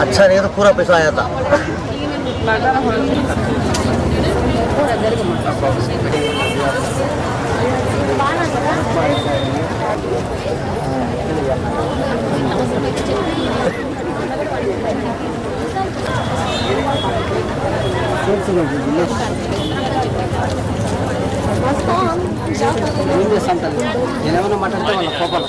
अच्छा नहीं तो पूरा पैसा आया था నేనేమన్నా మాట్లాడితే వాళ్ళ కోపాలు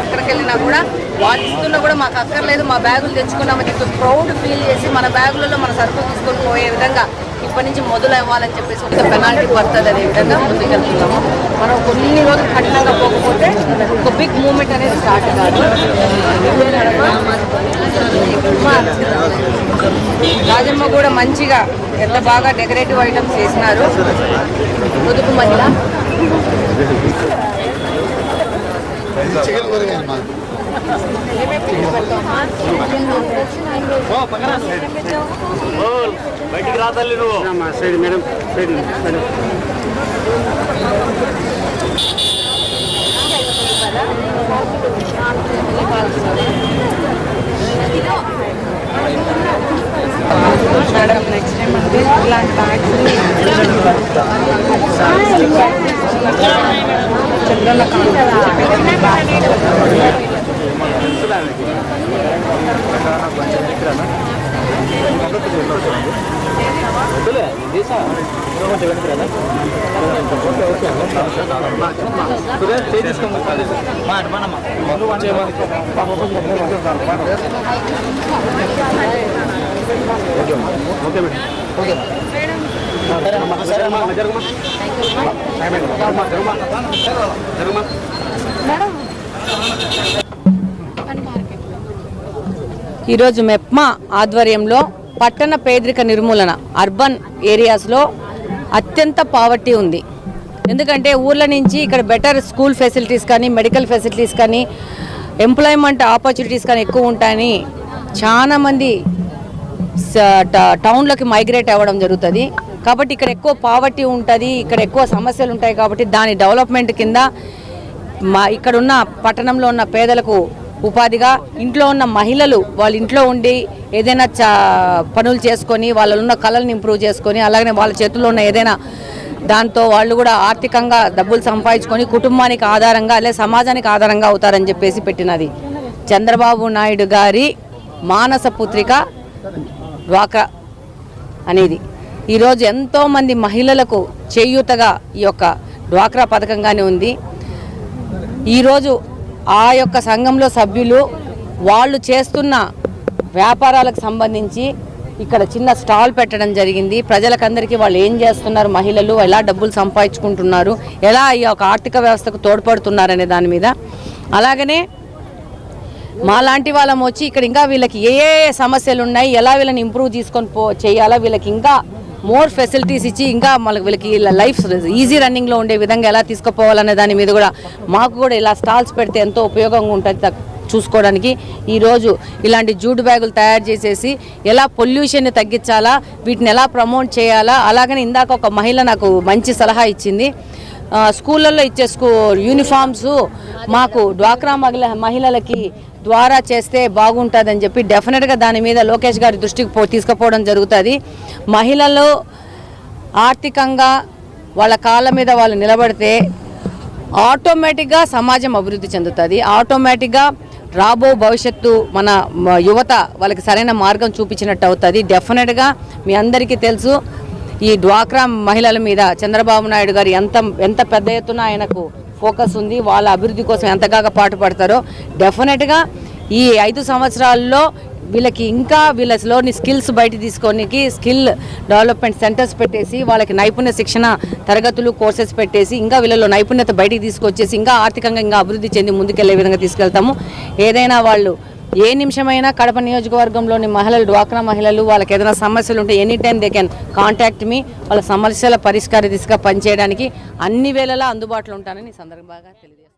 ఎక్కడికి వెళ్ళినా కూడా వాళ్ళు ఇస్తున్నా కూడా మాకు అక్కర్లేదు. మా బ్యాగులు తెచ్చుకున్నామని చెప్పి ప్రౌడ్ ఫీల్ చేసి మన బ్యాగులలో మన సరుకులు తీసుకొని పోయే విధంగా ఇప్పటి నుంచి మొదలు అవ్వాలని చెప్పేసి ఒక పెనాల్టీ పడుతుంది అనే విధంగా ముందుకెళ్తున్నాము మనం కొన్ని రోజులు కఠినంగా పోకపోతే ఒక బిగ్ మూమెంట్ అనేది స్టార్ట్ కాదు. రాజమ్మ కూడా మంచిగా ఎంత బాగా డెకరేటివ్ ఐటమ్స్ చేసినారు. ముదుపు మహిళ. బయటికి రా తల్లి నువ్వు side madam side madam madam next time అంటే ఇలాంటి బ్యాగ్స్ చంద్రన్న ఓకే ఓకే జరగమ్మా జరగమ్మా జరగమ్మా ఈరోజు మెప్మా ఆధ్వర్యంలో పట్టణ పేదరిక నిర్మూలన అర్బన్ ఏరియాస్లో అత్యంత పావర్టీ ఉంది. ఎందుకంటే ఊర్ల నుంచి ఇక్కడ బెటర్ స్కూల్ ఫెసిలిటీస్ కానీ మెడికల్ ఫెసిలిటీస్ కానీ ఎంప్లాయ్మెంట్ ఆపర్చునిటీస్ కానీ ఎక్కువ ఉంటాయని చాలామంది టౌన్లోకి మైగ్రేట్ అవ్వడం జరుగుతుంది. కాబట్టి ఇక్కడ ఎక్కువ పావర్టీ ఉంటుంది ఇక్కడ ఎక్కువ సమస్యలు ఉంటాయి కాబట్టి దాని డెవలప్మెంట్ కింద మా ఇక్కడున్న పట్టణంలో ఉన్న పేదలకు ఉపాధిగా ఇంట్లో ఉన్న మహిళలు వాళ్ళ ఇంట్లో ఉండి ఏదైనా పనులు చేసుకొని వాళ్ళలో ఉన్న కళలను ఇంప్రూవ్ చేసుకొని అలాగనే వాళ్ళ చేతుల్లో ఉన్న ఏదైనా దాంతో వాళ్ళు కూడా ఆర్థికంగా డబ్బులు సంపాదించుకొని కుటుంబానికి ఆధారంగా లేదా సమాజానికి ఆధారంగా అవుతారని చెప్పేసి పెట్టినది. చంద్రబాబు నాయుడు గారి మానస పుత్రిక డ్వాక్రా అనేది. ఈరోజు ఎంతోమంది మహిళలకు చేయూతగా ఈ యొక్క డ్వాక్రా పథకంగానే ఉంది. ఈరోజు ఆ యొక్క సంఘంలో సభ్యులు వాళ్ళు చేస్తున్న వ్యాపారాలకు సంబంధించి ఇక్కడ చిన్న స్టాల్ పెట్టడం జరిగింది. ప్రజలకందరికీ వాళ్ళు ఏం చేస్తున్నారు? మహిళలు ఎలా డబ్బులు సంపాదించుకుంటున్నారు? ఎలా ఈ యొక్క ఆర్థిక వ్యవస్థకు తోడ్పడుతున్నారు అనే దాని మీద. అలాగనే మా లాంటి వాళ్ళం వచ్చి ఇక్కడ ఇంకా వీళ్ళకి ఏ ఏ సమస్యలు ఉన్నాయి? ఎలా వీళ్ళని ఇంప్రూవ్ తీసుకొని పో చేయాలా? వీళ్ళకి ఇంకా మోర్ ఫెసిలిటీస్ ఇచ్చి ఇంకా మనకి వీళ్ళకి లైఫ్ ఈజీ రన్నింగ్లో ఉండే విధంగా ఎలా తీసుకుపోవాలనే దాని మీద కూడా మాకు కూడా ఇలా స్టాల్స్ పెడితే ఎంతో ఉపయోగంగా ఉంటుంది చూసుకోవడానికి. ఈరోజు ఇలాంటి జూట్ బ్యాగులు తయారు చేసేసి ఎలా పొల్యూషన్ని తగ్గించాలా వీటిని ఎలా ప్రమోట్ చేయాలా అలాగని ఇందాక ఒక మహిళ నాకు మంచి సలహా ఇచ్చింది. స్కూళ్ళల్లో ఇచ్చే స్కూ యూనిఫామ్స్ మాకు డ్వాక్రా మహిళ మహిళలకి ద్వారా చేస్తే బాగుంటుందని చెప్పి డెఫినెట్గా దాని మీద లోకేష్ గారి దృష్టికి పో తీసుకుపోవడం జరుగుతుంది. మహిళలు ఆర్థికంగా వాళ్ళ కాళ్ళ మీద వాళ్ళు నిలబడితే ఆటోమేటిక్గా సమాజం అభివృద్ధి చెందుతుంది. ఆటోమేటిక్గా రాబో భవిష్యత్తు మన యువత వాళ్ళకి సరైన మార్గం చూపించినట్టు అవుతుంది. డెఫినెట్గా మీ అందరికీ తెలుసు ఈ డ్వాక్రా మహిళల మీద చంద్రబాబు నాయుడు గారు ఎంత ఎంత పెద్ద ఎత్తున ఆయనకు ఫోకస్ ఉంది వాళ్ళ అభివృద్ధి కోసం ఎంతగా పాటుపడతారో డెఫినెట్గా ఈ ఐదు సంవత్సరాల్లో వీళ్ళకి ఇంకా వీళ్ళలోని స్కిల్స్ బయట తీసుకోనికి స్కిల్ డెవలప్మెంట్ సెంటర్స్ పెట్టేసి వాళ్ళకి నైపుణ్య శిక్షణ తరగతులు కోర్సెస్ పెట్టేసి ఇంకా వీళ్ళలో నైపుణ్యత బయటికి తీసుకొచ్చేసి ఇంకా ఆర్థికంగా ఇంకా అభివృద్ధి చెంది ముందుకెళ్ళే విధంగా తీసుకెళ్తాము. ఏదైనా వాళ్ళు ఏ నిమిషమైనా కడప నియోజకవర్గంలోని మహిళలు డ్వాక్రా మహిళలు వాళ్ళకి ఏదైనా సమస్యలు ఉంటే any time they can contact me. వాళ్ళ సమస్యల పరిష్కార దిశగా పనిచేయడానికి అన్ని వేళలా అందుబాటులో ఉంటానని సందర్భంగా తెలియజేస్తాను